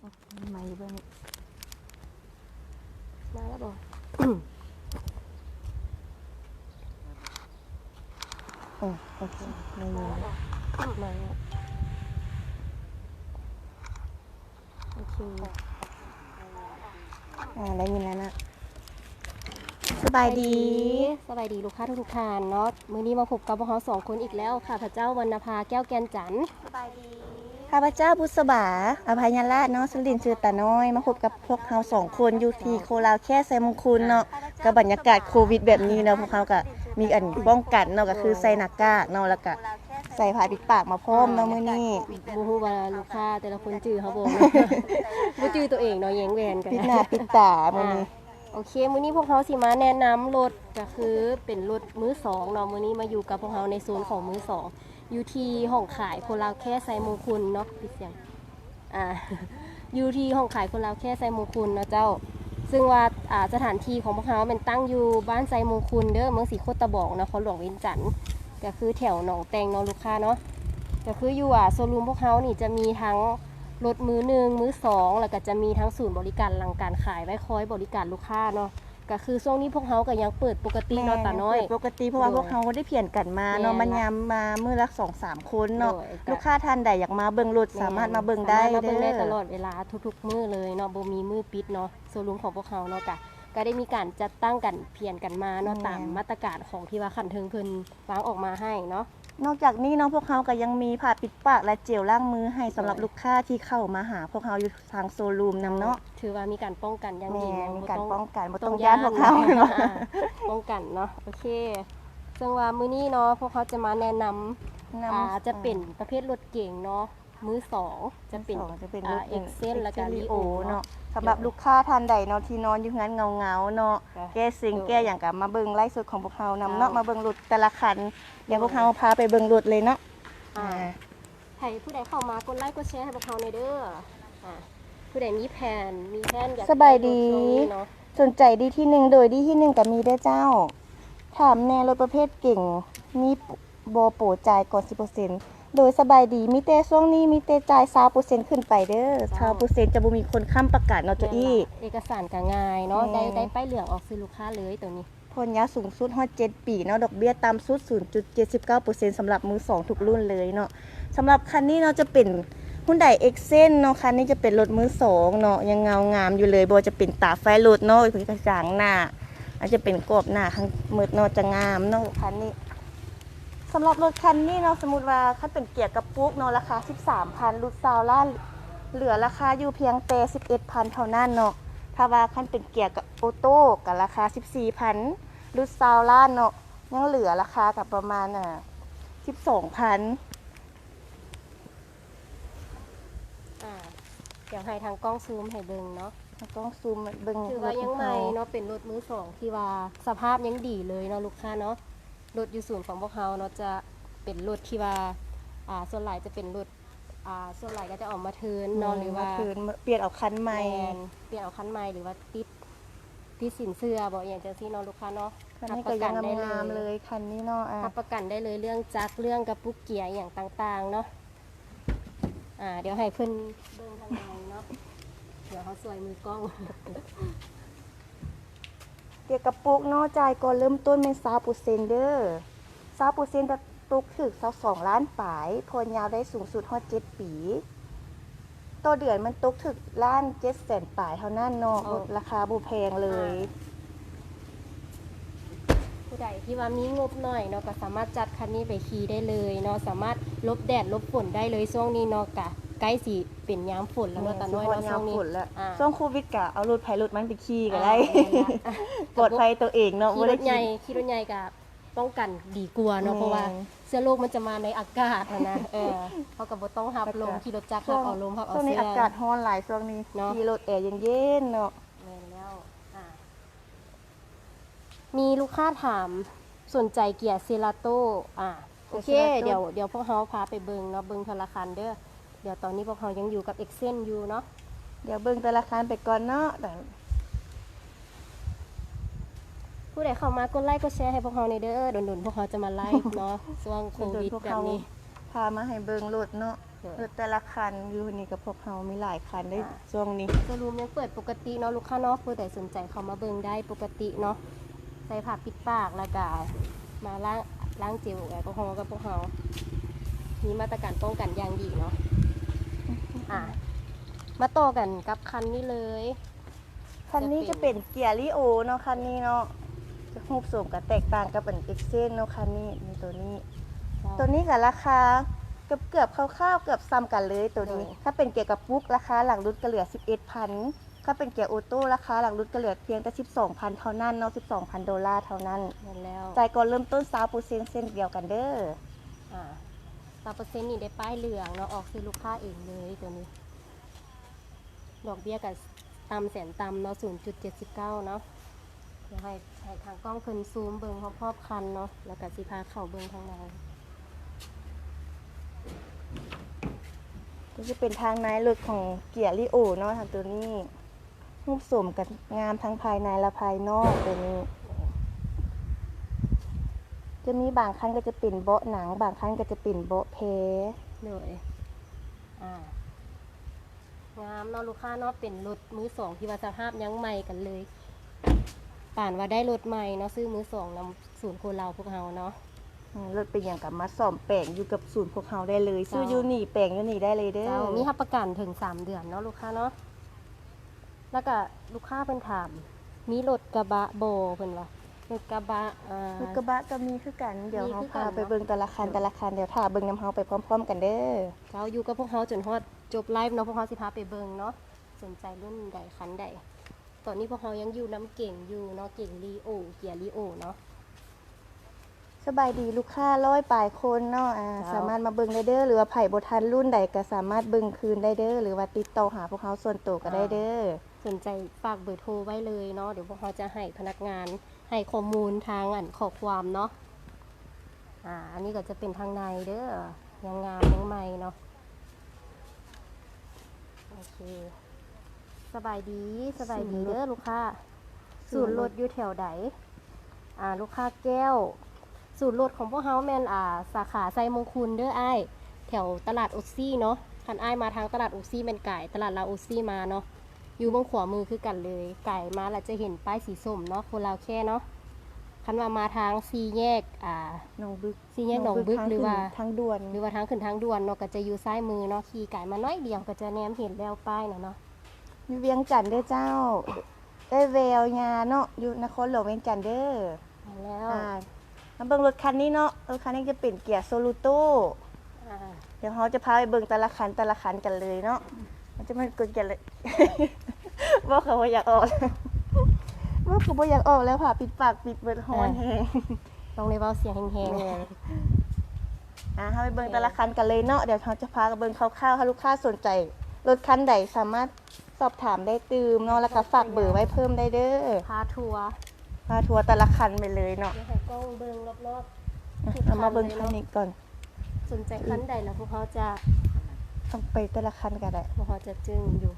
ไม่เบิ่งมาแล้วบอกโอ้โอเคไม่มีมาแล้วโอเคอ่าได้ยินแล้วนะสบายดีสบายดีลูกค้าทุกๆท่านเนาะมื้อนี้มาพบกับพวกเราสองคนอีกแล้วค่ะพระเจ้าวรรณภาแก้วแกนจันทร์ ข้าพเจ้าบุษบา อภัยราชเนาะสุรินทร์ชื่อตาน้อย มาพบกับพวกเราสองคนอยู่ที่โคราชแค่ไซมงคุณเนาะกับบรรยากาศโควิดแบบนี้เนาะพวกเขาก็มีอันป้องกันเนาะก็คือใส่หน้ากากเนาะแล้วก็ใส่ผ้าปิดปากมาพร้อมเนาะมื้อนี้บ่ฮู้ว่าลูกค้าแต่ละคนจื้อเขาบ่บ่จื้อตัวเองเนาะแยงแหวนกันปิดหน้าปิดตามื้อนี้ โอเคมื้อนี้พวกเขาสิมาแนะนำรถก็คือเป็นรถมือสองเนาะมื้อนี้มาอยู่กับพวกเขาในโซนของมือสองอ ยู่ที่ห้องขายคนลาแค่ไซมงคุณเนาะปิดเสียงอ่าอยู่ที่ห้องขายคนลาแค่ไซมงคุณเนาะเจ้า ซึ่งว่าอ่าสถานที่ของพวกเขาเป็นตั้งอยู่บ้านไซมงคุณเด้อเมืองสีโคตรตะบอกนครหลวงเวียงจันทน์ก็คือแถวหนองแตงเนาะลูกค้าเนาะก็คืออยู่อะโซลูมพวกเขานี่จะมีทั้งรถมือหนึ่งมือสองแล้วก็จะมีทั้งศูนย์บริการหลังการขายไว้คอยบริการลูกค้าเนาะ ก็คือช่วงนี้พวกเขาก็ยังเปิดปกติเนาะตาน้อยปกติเพราะว่าโดยพวกเขาได้เพียนกันมาเนาะแม่มันนยามมามื้อละสองสามคนเนาะโดยลูกค้าท่านใดอยากมาเบิ่งรถสามารถมาเบิ่งได้สามารถมาเบิ่งได้เด้อตลอดเวลาทุกๆ มื้อเลยเนาะบ่มีมื้อปิดเนาะโซลูมของพวกเขาเนาะกะก็ได้มีการจัดตั้งกันเพียนกันมาเนาะตามมาตรการของที่ว่าคันเทิงเพิ่นวางออกมาให้เนาะ นอกจากนี้เนาะพวกเขาก็ยังมีผ้าปิดปากและเจลล้างมือให้สำหรับโดยลูกค้าที่เข้ามาหา พวกเขาอยู่ทางโซลูมนำเนาะถือว่ามีการป้องกันอย่างแม่ดีเนะมีบ่การต้ป้องกันบ่บ่ต้องย่านพวกเขาย่เนาะอ่าป้องกันเนาะโอเคซึ่งว่ามื้อนี้เนาะพวกเขาจะมาแนะนำ นำอ่าจะเป็นประเภทรถเก่งเนาะ มือสองจะเป็นสองจะเป็นอ่ารถ Excel แล้วก็ Excel Leo เนาะเนาะสำหรับลูกค้าท่านใดเนาะที่นอนอยู่งั้นเงาๆเนาะค่ะแก้ซิงโดยแก้อย่างกับมาเบิ่งไล่สดของพวกเขานำเนาะค่ะมาเบิ่งรถแต่ละคันเดี๋ยวพวกเขาพาไปเบิ่งรถเลยเนาะอ่าให้ผู้ใดเข้ามากดไลค์กดแชร์ให้พวกเขาในอยเด้ออ่าผู้ใดมีแผนมีแผนอยากสบายดีไรถช่วงนี้เนาะสนใจดีที่หนึ่งโดยดีที่หนึ่งกับมีได้อเจ้า ถามแน่รถประเภทเก่งมีโบโปรจ่ายก่อน10% โดยสบายดีมีแต่ช่วงนี้มีแต่จ่าย20%ขึ้นไปเด้อ20%จะบ่มีคนค้ำประกาศเนาะจ้ะอี้ เอกสารก็ง่ายเนาะแม่ได้ได้ป้ายเหลืองออกซื้อลูกค้าเลยตัวนี้ผลยาสูงสุดฮอด7ปีเนาะดอกเบี้ยต่ำสุด 0.79%สำหรับมือ2ทุกรุ่นเลยเนาะสำหรับคันนี้เนาะจะเป็นหุ้นไดเอ็กเซนเนาะคันนี้จะเป็นรถมือสองเนาะยังเงางามอยู่เลยบ่จะเป็นตาไฟรถเนาะกระจางหน้าอาจจะเป็นกรอบหน้าข้างมืดเนาะจะงามเนาะคันนี้ สำหรับรถคันนี้เนาะสมมติว่าคันเป็นเกียร์กระปุกเนาะราคา 13,000รุ่นซาวล้านเหลือราคาอยู่เพียงแต่11,000 เท่านั้นเนาะถ้าว่าคันเป็นเกียร์กับออโต้กับราคา 14,000รุ่นซาวล้านเนาะยังเหลือราคากับประมาณอะ12,000อ่าเดี๋ยวให้ทางกล้องซูมให้เบิ่งเนาะแล้วต้องซูมเบิ่งถือว่ายังใหม่เนาะเป็นรถมือสองที่ว่าสภาพยังดีเลยเนาะลูกค้าเนาะ รถอยู่ศูนย์ของพวกเขาเนาะจะเป็นรถที่ว่าอ่าส่วนใหญ่จะเป็นรถอ่าส่วนใหญ่ก็จะออกมาเทิร์นเนาะหรือว่าคืนเปลี่ยนเอาคันใหม่แมนเปลี่ยนเอาคันใหม่หรือว่าติดติดสินเชื่อบอกอย่างจังซี่เนาะลูกค้าเนาะคันนี้ก็ยังงามๆเลยคันนี้เนาะอะรับประกันได้เลยเรื่องจักรเรื่องกระปุกเกียร์อย่างต่างๆเนาะอ่าเดี๋ยวให้เพิ่นเบิ่งทางในเนาะเดี๋ยวเขาสวยมือกล้อง เกี่ยวกับปุกเนาะจ่ายก่อนเริ่มต้นเป็นซาปูเซนเดอร์ซาปูเซนแบบตุกถึกซาสองล้านปลายพลยาวได้สูงสุดฮอดเจ็ดปีต่อเดือนมันตกถึกล้านเจ็ดแสนปลายเท่านั้นเนาะโอ้ราคาบูแพงเลย ผู้ใดที่ว่ามีงบหน่อยเนาะก็สามารถจัดคันนี้ไปขี่ได้เลยเนาะสามารถลบแดดลบฝนได้เลยช่วงนี้เนาะกะ ใกล้สิเป็นยามฝนแล้วเนาะตาน้อยสิฮเนาะดช่วงนี้ฝนแล้วอ่า ช่วงโควิดกะเอารถไผรถมันไปขี่ก็ได้อ่าแม่นละปลอดภัยตัวเองเนาะขี่บ่รได้ถใหญ่ขี่รถใหญ่กับป้องกันดีกว่าเนาะแม่นเพราะว่าเสื้อโลกมันจะมาในอากาศนะนะเออเขากับบ่ต้องหับลมขี่รถจักรหับเอาลมหับเอาช่วงนี้เสื้อ อากาศร้อนหลายช่วงนี้เนาะ ขี่รถแอร์เย็นๆเนาะ แม่นแล้วอะมีลูกค้าถามสนใจเกียร์เซราโตอะโอเคเดี๋ยวเดี๋ยวพวกเขาพาไปเบิงเนาะเบิงธนาคารเด้อ เดี๋ยวตอนนี้พวกเขายังอยู่กับเอ็กเซนอยู่เนาะเดี๋ยวเบิ่งแต่ละคันไปก่อนเนาะแต่ผู้ใดเข้ามากดไลค์กดแชร์ให้พวกเขาในอยเด้อโดนๆพวกเขาจะมาไลฟ์เนาะช่วงโควิดแบบนี้พามาให้เบิ่งรถเนาะโดยรถแต่ละคันอยู่นี่กับพวกเฮามีหลายคันได้ค่ะช่วงนี้จะรูมยังเปิดปกติเนาะลูกค้าเนาะผู้ใดสนใจเขามาเบิ่งได้ปกติเนาะใส่ผ้าปิดปากแล้วก็มาล้างล้างเจลแอลกอฮอล์กับพวกเรามีมาตรการป้องกันอย่างดีเนาะ อะมาต่อกันกับคันนี้เลย คันนี้จะเป็นเกียร์ลิโอเนาะคันนี้เนาะจะรูปทรงกับแตกต่างกับอันเอ็กเซนเนาะคันนี้นี่ตัวนี้ ตัวนี้กับราคาเกือบเกือบๆคร่าวๆเกือบซ้ำกันเลยตัวนี้ ถ้าเป็นเกียร์กับปุ๊กราคาหลังรุ่นก็เหลือ 11,000ถ้าเป็นเกียร์ออโต้ราคาหลังรุ่นก็เหลือเพียงแต่12,000 เท่านั้นเนาะ12,000ดอลลาร์เท่านั้นเห็นแล้วจ่ายก่อนเริ่มต้น3%เส้นเดียวกันเด้ออ่าตา เปอร์เซ็นต์นี่ได้ป้ายเหลืองเนาะออกซื้อลูกค้าเองเลยตัวนี้ ดอกเบี้ยกับตำแสนตำเนาะ0.79เนาะเดี๋ยวให้ให้ทางกล้องเพิ่นซูมเบิ่งพร้อมๆคันเนาะแล้วก็สิพาเข้าเบิ่งทางในก็จะเป็นทางในรถของเกียร์ลิโอเนาะทางตัวนี้รูปสมกันงามทั้งภายในและภายนอกตัวนี้ จะมีบางคันก็จะเป็นเบาะหนัง บางคันก็จะเป็นเบาะเพเลยอ่างามเนาะลูกค้าเนาะเป็นรถมือสองที่ว่าสภาพยังใหม่กันเลยป่านว่าได้รถใหม่เนาะซื้อมือสองนำศูนย์โคเราพวกเฮาเนาะอืมรถเป็นอย่างกับมาซ่อมแปลงอยู่กับศูนย์พวกเขาได้เลยซื้อเจ้ายูนี่แปลงยูนี่ได้เลยเด้อเจ้ามีรับประกันถึงสามเดือนเนาะลูกค้าเนาะแล้วก็ลูกค้าเพิ่นถาม มีรถกระบะโบเพิ่นว่า รถกระบะอ่า รถกระบะก็มีคือกัน เดี๋ยวมีเขาคือกัพานไปเนาะ เบิ่งแต่ละคันแต่ละคันเดี๋ยวถ่าเบิ่งน้ำเฮาไปพร้อม ๆ กันเด้อเจ้าอยู่กับพวกเฮาจนฮอดจบไลฟ์เนาะพวกเฮาสิพาไปเบิ่งเนาะสนใจรุ่นใดคันใดตอนนี้พวกเฮายังอยู่น้ำเก่งอยู่เนาะเก่งลีโอเกียร์ลีโอเนาะ สบายดีลูกค้าร้อยปลายคนเนาะอ่าเจ้าสามารถมาเบิ่งได้เด้อหรือว่าไผ่บ่ทันรุ่นใดก็สามารถเบิ่งคืนได้เด้อหรือว่าติดต่อหาพวกเขาส่วนตัวก็ได้เด้อ สนใจฝากเบอร์โทรไว้เลยเนาะเดี๋ยวพวกเขาจะให้พนักงาน ให้ข้อมูลทางอันข้อความเนาะอ่าอันนี้ก็จะเป็นทางในเด้อยังงามยังใหม่เนาะโอเคสบายดีสบายดีเด้อลูกค้าศูนย์รถอยู่แถวใดอ่าลูกค้าแก้วศูนย์รถของพวกเฮาแมนอ่าสาขาไซมงคุณเด้ออ้ายแถวตลาดอุซี่เนาะคันอ้ายมาทางตลาดอุซี่แมนไก่ตลาดลาวอุซี่มาเนาะ อยู่เบางขวามือคือกันเลย ไก่มาแล้วจะเห็นป้ายสีส้มเนาะโคนลาวแค่เนาะคันว่ามาทางซีแยกอ่าน้องบึกซีแยกหนองบึกทางหรือว่าขึ้นทางด่วนหรือว่าทางขึ้นทางด่วนเนาะก็จะอยู่ซ้ายมือเนาะขี่ไก่มาน้อยเดียวก็จะแนมเห็นแล้วป้ายน่ะเนาะอยู่เวียงจันทน์เด้อเจ้าได้แววยาเนาะอยู่นครหลวงเวียงจันทน์เด้อมาแล้วอ่ามาเบิ่งรถคันนี้เนาะรถคันนี้จะเป็นเกียร์โซลูโตอ่าเดี๋ยวเราจะพาไปเบิ่งแต่ละคันแต่ละคันกันเลยเนาะ มันจะมันกดกันเลยว่าเขาบ่อยากออกว่าเขาบ่อยากออกแล้วค่ะปิดปากปิดเบิดฮอนแฮงต้องเลยเว่าเสียงแหงๆเลยอ่าเราไปเบิ่งแต่ละคันกันเลยเนาะเดี๋ยวเราจะพาไปเบิ่งคร่าวๆถ้าลูกค้าสนใจรถคันใดสามารถสอบถามได้ตืมเนาะแล้วก็ฝากเบอร์ไว้เพิ่มได้เด้อพาทัวร์พาทัวร์แต่ละคันไปเลยเนาะเดี๋ยวให้กล้องเบิ่งรอบอะเรามาเบิ่งคันนี้ก่อนๆสนใจคันใดแล้วพวกเขาจะ ต้องไปแต่ละคันกันได้พวกเขาจะจึงอยู่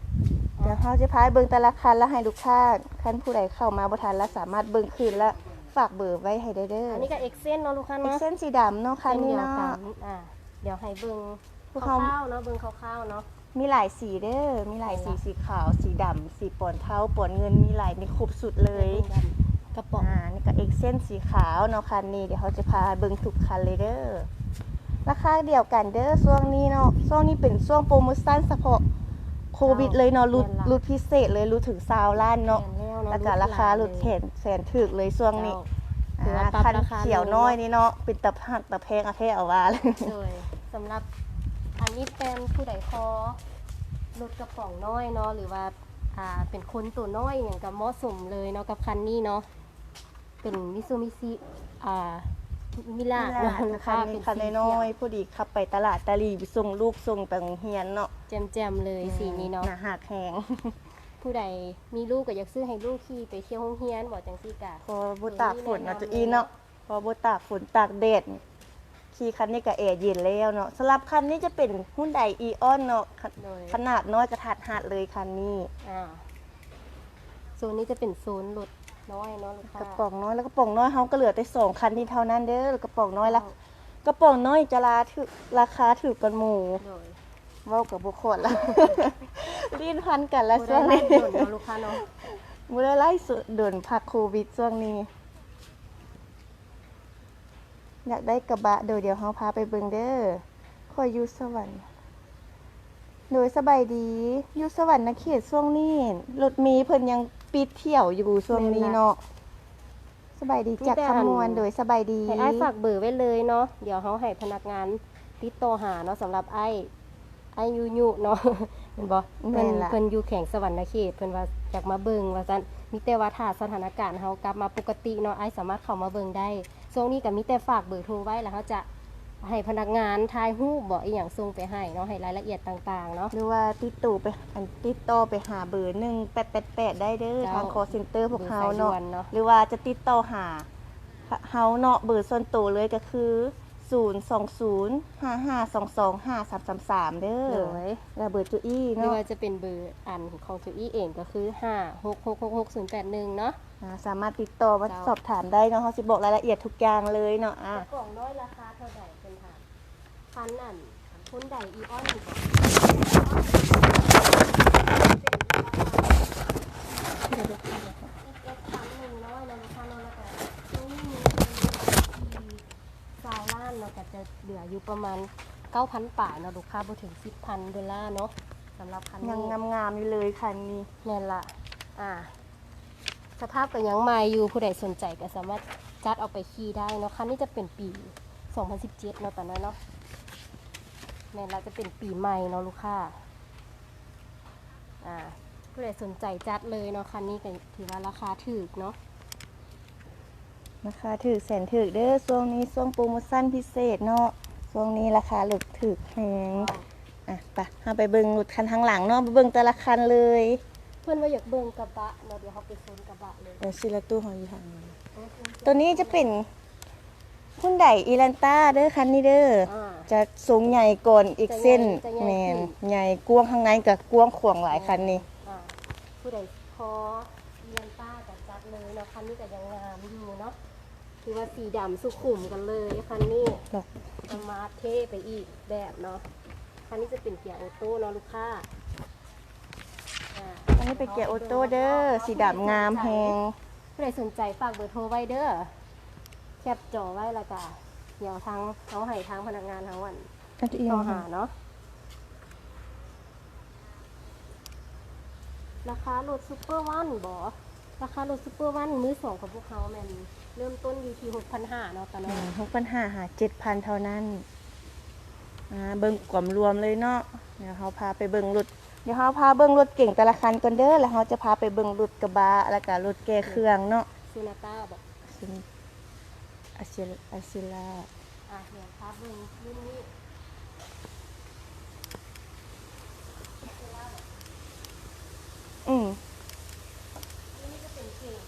เดี๋ยวเราจะพาไปเบิ่งแต่ละคันแล้วให้ลูกค้าคันผู้ใดเข้ามาบ่ทันแล้วสามารถเบิ่งคืนและฝากเบอร์ไว้ให้ได้เด้ออัอันนี้ก็เอ็กเซนเนาะลูกค้าเอ็กเนาะเส้นสีดำเนาะคันเส้นนี้เดียวเนาะกันอ่าเดี๋ยวให้เบิ่งพวกคเขาร่าวๆเนาะเบิ่งคร่าวๆเนาะ มีหลายสีเด้อ มีหลายสี สีขาว สีดำ สีปอนเทาปอนเงิน มีหลายมีครบสุดเลยบิ่งกันกระป๋อง อ่า นี่ก็เอ็กเซนสีขาวเนาะคันนี้ เดี๋ยวเขาจะพาเบิ่งทุกคันเลยเด้อ ราคาเดียวกันเด้อช่วงนี้เนาะช่วงนี้เป็นช่วงโปรโมชั่นเฉพาะโควิดเลยเนาะรุดรุดพิเศษเลยรุดถึงซาวล้านเนาะแม่นแล้วเนาะแล้วก็ราคารุดแสนแสนถึกเลยช่วงนี้เจ้าถือว่าอ่าปรับคันราคาเขียวลงน้อยเนาะนี่เนาะเป็นตะหักตะแพงเอาแท้เอาว่าเลยโดยสำหรับอันนี้เป็นผู้ใดคอรถกระป๋องน้อยเนาะหรือว่าอ่าเป็นคนตัวน้อยอย่างกับเหมาะสมเลยเนาะกับคันนี้เนาะเป็นมิซูมิซิอ่า มิลานี่แหเนาะละลูกคัค้านนี้เป็นคันสีน้เขีอวยๆผู้ดีขับไปตลาดตะลีไปส่งลูกส่งไปโรงเรียนเนาะแจ่มๆเลยสีนี้เนาะหน้าหักแหงผู้ใดมีลูกก็อยากซื้อให้ลูกขี่ไปเที่ยวโรงเรียนบอกจังซี่กะพอบุตากฝนเนาะตัวอีเนาะพอบุตากฝนตากแดดนี่ขี่คันนี้ก็แอร์เย็นแล้วเนาะสำหรับคันนี้จะเป็นหุ้นไดอีออนเนาะขโดยขนาดน้อยกระทัดหัดเลยคันนี้อ่าโซนนี้จะเป็นโซนรถ น้อยเนาะลูกกค้าระป๋องน้อยแล้วกระป๋องน้อยเขาก็เหลือแต่สองคันที่เท่านั้นเด้อกระป๋องน้อยละกระป๋องน้อยจะราถือราคาถือกันหมู่โดยเว้ากับบุคคลแล้วลิ้นพันกันแล้วบ่ช่วงได้นี้ไล่สดเนาะลูกค้าเนาะบ่ได้ไล่สุดโดนพักโควิดช่วงนี้ อยากได้กระบะโดยเดี๋ยวเฮาพาไปเบิ่งเด้อคอยอยู่สวรรค์โดยสบายดีอยู่สวรรค์นะเขตช่วงนี้รถมีเพิ่นยัง ปิดเที่ยวอยู่ช่วงนี้เนาะสบายดีจากคำมวลโดยสบายดีให้อ้ายฝากเบอร์ไว้เลยเนาะเดี๋ยวเขาให้พนักงานติดต่อหาเนาะสำหรับไอ้ไอ้ยูยูเนาะเห็นบ่เพิ่นเพิ่นอยู่แข่งสวรรค์เขตเพิ่นว่าอยากมาเบิ่งว่าซั่นมีแต่ว่าถ้าสถานการณ์เฮากลับมาปกติเนาะไอ้สามารถเข้ามาเบิ่งได้ช่วงนี้ก็มีแต่ฝากเบอร์โทรไว้แล้วเขาจะ ให้พนักงานถ่ายรูปบ่อีหยังส่งไปให้เนาะให้รายละเอียดต่างๆเนาะ หรือว่าติดต่อไปอันติดต่อไปหาเบอร์หนึ่งแปดแปดแปดได้เด้อเจ้า ทาง call center พวกเฮาบอร์สยด่เนาะวนเนาะหรือว่าจะติดต่อหาเฮาเนาะเบอร์ส่วนตัวเลยก็คือ 0 2 0 5 5 2 2 5 3 3 3 เด้อเลยแล้วเบอร์จุอี้หรือเนาะว่าจะเป็นเบอร์อันของจูอี้เองก็คือ 5666081เนาะ อ่าสามารถติดต่อมาเจ้าสอบถามได้เนาะเฮาสิบอกรายละเอียดทุกอย่างเลยเนาะอะ กล่องน้อยราคาเท่าไหร่ เป็นถามพันอันคุณใดอีออนอีกเอ็ดพันหนึ่งร้อยนะลูกค้าเนาะแล้วก็ช่นี้มีซาวล้านเนาะก็จะเหลืออยู่ประมาณ9,000ป่าเนาะลูกค้าบ่ถึง10,000ดอลลาร์เนาะสำหรับคันยังนี้งามๆอยู่เลยคันนี้นั่นละอ่า สภาพก็ยังใหม่อยู่ผู้ใดสนใจก็สามารถจัดเอาไปขี่ได้เนาะคันนี้จะเป็นปี 2017เนาะตอนนั้นเนาะ แม่นละจะเป็นปีใหม่เนาะลูกค้าอ่าผู้ใดสนใจจัดเลยเนาะคันนี้ก็ถือว่าราคาถูกเนาะราคาถือแสนถือเด้อช่วงนี้ช่วงโปรโมชั่นพิเศษเนาะช่วงนี้ราคาหลึกถือแพงอะไปเฮาไปเบิ่งรถคันข้างหลังเนาะไปเบิ่งแต่ละคันเลยเพื่อนว่าอยากเบิ่งกระบะเนาะเดี๋ยวเขาไปโซนกระบะเลยเดี๋ยวซิลาตู้ของอยู่ทางนี้ตัวนี้จะเป็นหุ้นไดอีแลนต้าเด้อคันนี้เด้ออ่า จะสูงใหญ่ก่อนอีกเส้นจะใหญ่แมนขึ้น ใหญ่กว้างข้างในกับกว้างขวางหลายคันนี้อ่าผู้ใดพอเรียนต้ากับจัดเลยเนาะคันนี้ก็ยังงามอยู่เนาะคือว่าสีดำสุขุมกันเลยคันนี้ดอกสมาร์ทเท่ไปอีกแบบเนาะคันนี้จะเป็นเกียร์ออโต้เนาะลูกค้าอ่าอันนี้เป็นเกียร์ออโต้เด้อสีดำงามแฮงผู้ใดสนใจฝากเบอร์โทรไว้เด้อแคปจอไว้และกะ เดี๋ยวทางเขาให้ทางพนักงานทั้งวันอันที่ต่อหาเนาะราคารถซูเปอร์วันบอราคารถซูเปอร์วันมือสองของพวกเขาแมันเริ่มต้นอยู่ที่หกพันห้าเนาะตอนนั้นหกพันห้าหาเจ็ดพันเท่านั้นอ่าเบิ่งกล่อมรวมเลยเนาะเดี๋ยวเขาพาไปเบิ่งรถเดี๋ยวเขาพาเบิ่งรถเก่งแต่ละคันก่อนเด้อแล้วเขาจะพาไปเบิ่งรถกระบะแล้วก็รถแก้เครื่องเนาะซูนาต้าบอกซึ่ง อาเซลอาเซล่าอะเดี๋ยวครับเบิ่งรุ่นนี้อืมรุ่นนี้จะเป็นเก่ง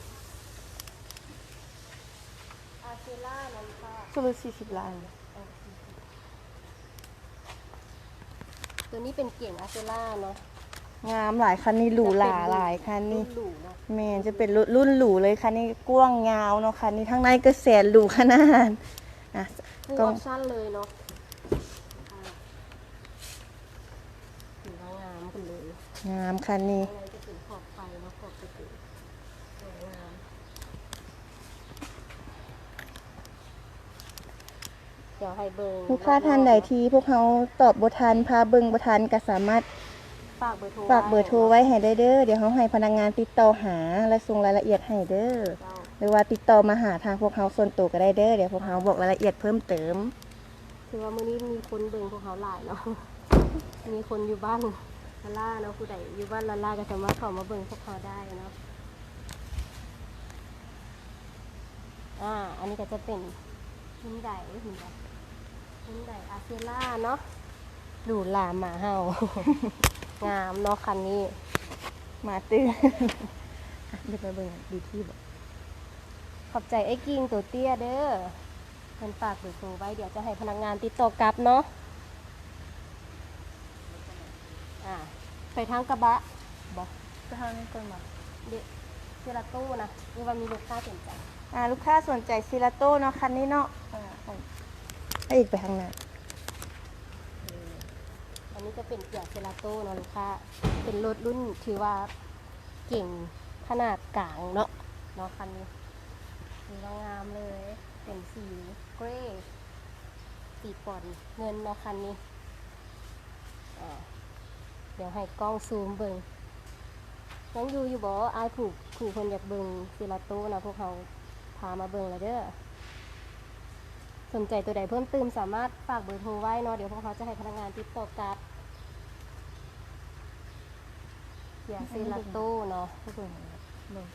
อาเซล่านะลูกค้าสุดสี่สิบล้าน ตัวนี้เป็นเก่งอาเซล่าเนาะงามหลายคันนี้หรูหราหลายคันนี้รุ่หรูเนาะ แมนจะเป็นรถรุ่นหรูเลยคันนี้กว้างยาวเนาะคันนี้ทั้งในก็แสนหรูขนาดอะฟูลก็ออปชั่นเลยเนาะอ่าถือว่างามกันเลยงามคันนี้ข้างในจะเป็นขอบไฟเนาะขอบประตูสวยงามเดี๋ยวให้เบิร์ลูกค้าท่านใดที่พวกเขาตอบบทันพาเบิงบทันก็สามารถ ฝากเบอร์โทรฝากเบอร์โทรไว้ให้ได้เด้อ เดี๋ยวเขาให้พนักงานติดต่อหาและส่งรายละเอียดให้เด้อเจ้าหรือว่าติดต่อมาหาทางพวกเขาส่วนตัวก็ได้เด้อ เดี๋ยวพวกเขาบอกรายละเอียดเพิ่มเติม คือว่ามื้อนี้มีคนเบิ่งพวกเขาหลายเนาะ มีคนอยู่บ้านลาล่าเนาะผู้ใดอยู่บ้านลาล่าก็สามารถเข้ามาเบิ่งพวกเขาได้เนาะ อ่า อันนี้ก็จะเป็นหินไดหินไดหินไดอาเซล่าเนาะหรูหราหมาเห่า งามเนาะคันนี้ มาตื้ออะเดี๋ยวไปเบิ่งดูที่บอกขอบใจไอ้กิ่งตัวเตี้ยเด้อเพิ่นฝากเบอร์โทรไว้เดี๋ยวจะให้พนักงานติดต่อกลับเนาะอ่าไปทางกระบะบอกจะทำให้ก่อนมาเด็กเจลาตู้นะหรือว่ามีลูกค้าสนใจอ่าลูกค้าสนใจซิลาโต้เนาะคันนี้เนาะอ่าให้ให้อีกไปทางหน้าอั นนนี้จะเป็นเกียร์เซราโต้เนาะลูกค้า เป็นรถรุ่นถือว่าเก่งขนาดกลางเนาะเนาะคันนี้ถือว่างามเลย เป็นสีเกรย์สีป่อนเงินเนาะคันนี้เดี๋ยวให้กล้องซูมเบิ่งยังอยู่อยู่บ่อายผูกผูกคนอยากเบิ่งเซราโต้นะพวกเขาพามาเบิ่งแล้วเด้อสนใจตัวใดเพิ่มเติมสามารถฝากเบอร์โทรไว้เนาะเดี๋ยวพวกเขาจะให้พนักงานติดต่อกลับ เสียเซลาโต้เนาะทุกคนเบิ่ง